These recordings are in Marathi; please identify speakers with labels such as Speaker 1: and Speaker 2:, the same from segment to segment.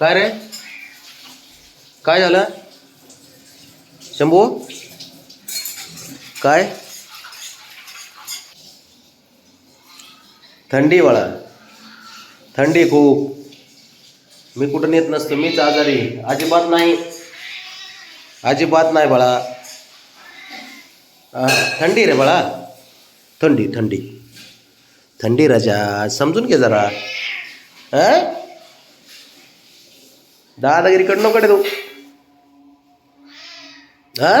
Speaker 1: काय रे? काय झालं? शंभू? काय? थंडी बाळा. थंडी खूप. मी कुठं नेत नसतो मीच आजारी. अजिबात नाही. अजिबात नाही बाळा. थंडी रे बाळा. थंडी थंडी. थंडी राजा समजून घे जरा. हा दादागिरीकडनं कडे तू. हा?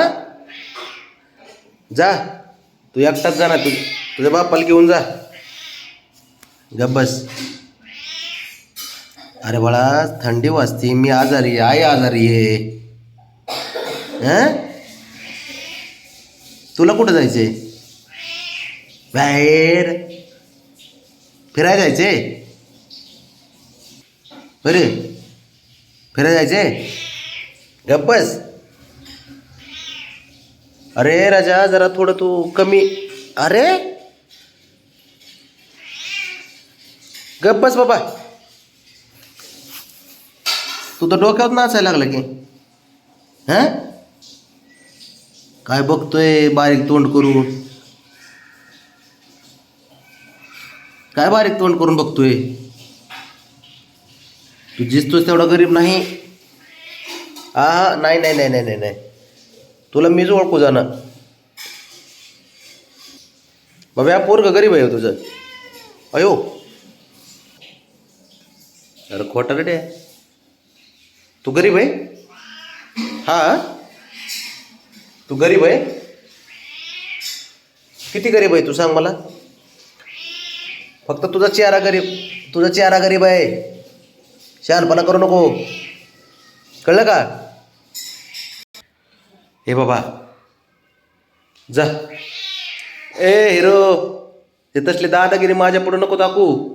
Speaker 1: जा. तू एकटाच जा ना तू तुझ्या बापाला घेऊन जा. गब्बस बस. अरे बाळा थंडी वाजते मी आजारी आहे आई आजारी आहे. तुला कुठं जायचे बाहेर. फिरायला जायचे बरे. फिरायला जायचे? गप्पस? अरे राजा जरा थोडं तू कमी. अरे? गप्पस बाबा. तू तर डोक्यावर नाचायला लागला की. हां? काय बघतोय बारीक तोंड करून? काय बारीक तोंड करून बघतोय? तू दिसतोस तेवढा गरीब नाही. हा हा नाही नाही नाही नाही नाही नाही. तुला मीच ओळखू जाणं. बाबा या पोरग गरीब आहे हो तुझं. अयो. अरे खोटा रेडे तू. गरीब आहे? हा. तू गरीब आहे? किती गरीब आहे तू सांग मला? फक्त तुझा चेहरा गरीब तुझा चेहरा गरीब आहे. शहाणपणा करू नको. कळलं का? हे बाबा जा. ए हिरो ते तसले दादागिरी माझ्या पुढे नको दाखवू.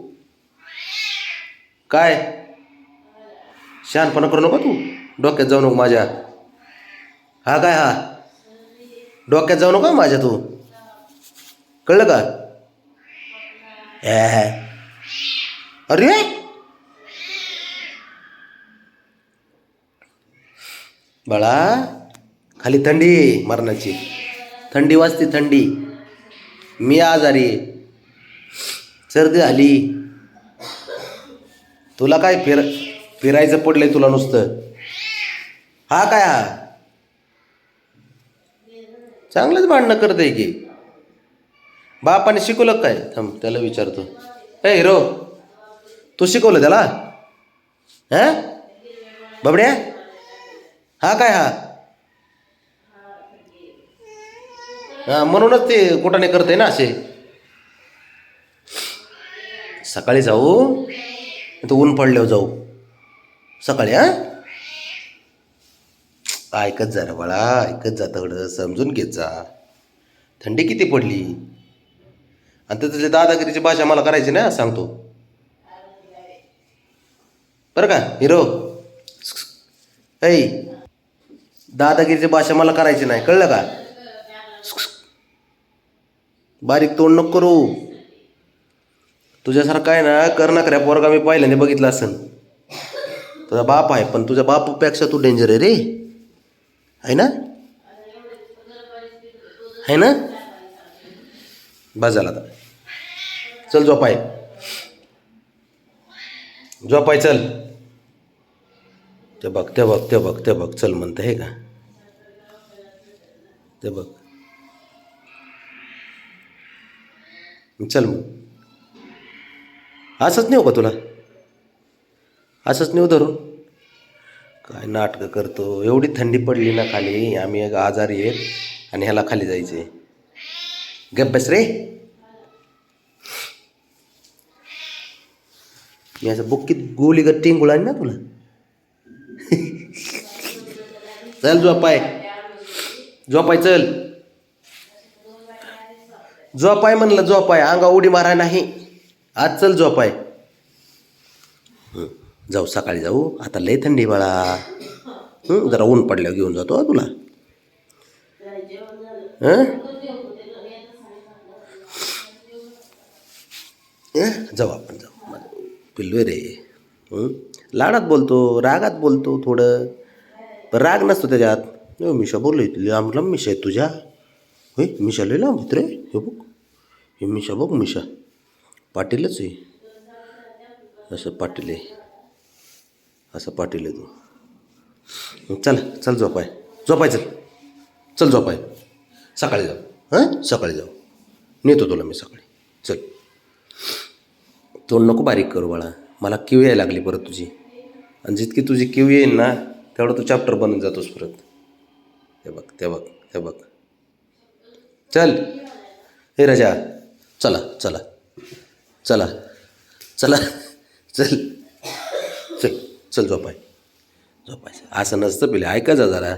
Speaker 1: काय? शहाणपणा करू नको तू? डोक्यात जाऊ नको माझ्या. हा काय हा? डोक्यात जाऊ नको माझ्या तू. कळलं का? अरे! बाळा खाली थंडी मरणाची. थंडी वाजते थंडी. मी आजारी सर्दी आली तुला काय फिर फिरायचं पडलंय तुला नुसतं? हा काय हा? चांगलंच भांडणं करते की. बापाने शिकवलं काय? थांब त्याला विचारतो. ए हिरो तू शिकवलं त्याला? हा? बबड्या? हा काय हा? हा म्हणूनच ते कुठाने करते ना असे. सकाळी जाऊ तर ऊन पडल्यावर जाऊ. सकाळी हा? ऐकत जा रे बाळा ऐकत जा तेवढं समजून घेत जा. थंडी किती पडली? आणि त्यातली दादागिरीची भाषा मला करायची ना सांगतो. बरं का हिरो? ऐ दादागिरीची भाषा मला करायची नाही. कळलं का? बारीक तोंड नको करू. तुझ्यासारखा आहे ना कर्णाकऱ्या पोरगा मी पहिल्यांदा बघितला असन. तुझा बाप आहे पण तुझ्या बापापेक्षा तू डेंजर आहे रे. आहे ना? आहे ना? बस झाला आता. चल झोपाय. झोपाय चल. ते बघ ते बघ ते बघ ते बघ. चल म्हणतं हे का? ते बघ. चल मग. असंच नेऊ का तुला? असंच नेऊ धरून? काय नाटकं करतो? एवढी थंडी पडली ना खाली. आम्ही एक आजारी आहेत आणि ह्याला खाली जायचे गप बस रे. मी असं बुक्कीत गोली गट्टी गुळानी ना तुला? चल झोपाय. झोपाय चल. झोपाय म्हणलं झोपाय. अंगा उडी माराय नाही. आज चल झोपाय. हं, जाऊ सकाळी जाऊ. आता लय थंडी बाळा. जरा ऊन पडल्यावर घेऊन जातो तुला. जाऊ आपण जाऊ. पिल्लू रे. लाडात बोलतो रागात बोलतो थोडं. पण राग नसतो त्याच्यात. ए, मिशा बोललो लांब लांब मिशा आहे तुझ्या. होय मिशा लई लांब आहेत रे हे बघ. हे मिशा बघ मिशा. पाटीलच आहे. असं पाटील आहे. असं पाटील आहे तू. चल चल झोपाय. झोपाय चल. चल झोपाय. सकाळी जाऊ. हां? सकाळी जाऊ. नेतो तुला मी सकाळी. चल. तोंड नको बारीक करू बाळा. मला किव यायला लागली परत तुझी. आणि जितकी तुझी किव येईल ना तेवढं तू चॅप्टर बनत जातोस परत. हे बघ ते बघ हे बघ. चल. हे राजा चला चला. चला चला. चल. चल चल झोपाय. झोपाय. असं नसतं पहिले ऐकायचं जरा.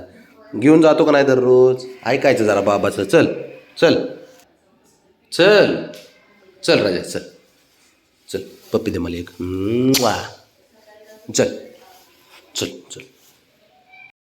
Speaker 1: घेऊन जातो का नाही दररोज? ऐकायचं जरा बाबाचं. चल चल. चल. चल राजा चल. चल. पप्पी दे मला एक. वा चल. चल चल.